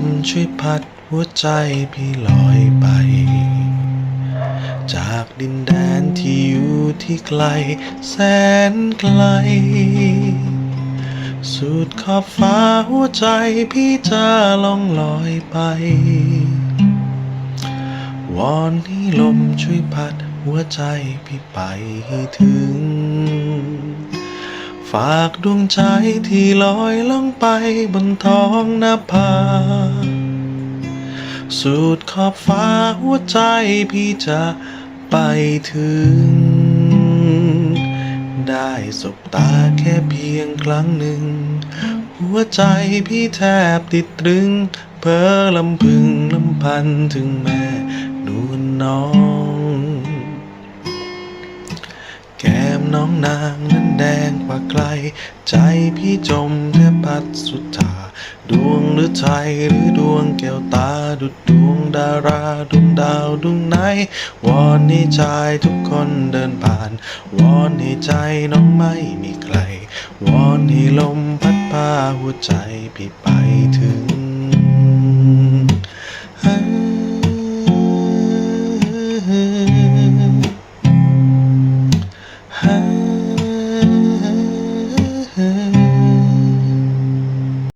มช่วยพัดหัวใจพี่ลอยไป จากดินแดนที่อยู่ที่ไกล แสนไกล สุดขอบฟ้าหัวใจพี่จะล่องลอยไป วอนให้ลมช่วยพัดหัวใจพี่ไปถึง ฝากดวงใจที่ลอยล่องไปบนท้องนภา สุดขอบฟ้าหัวใจพี่จะไปถึง ได้สบตาแค่เพียงครั้งหนึ่ง หัวใจพี่แทบติดตรึง เพ้อลำพึงลำพันถึงแม่นวลน้อง แก้มน้องนางนั้นแดงกว่าไกลใจพี่จมแทบพัดสุดตาดวงหรือใจหรือดวงแก้วตาดุดดวงดาราดวงดาวดวงไหน วอนให้ใจทุกคนเดินผ่าน วอนให้ใจน้องไม่มีใคร วอนให้ลมพัดพาหัวใจพี่ไปถึง 还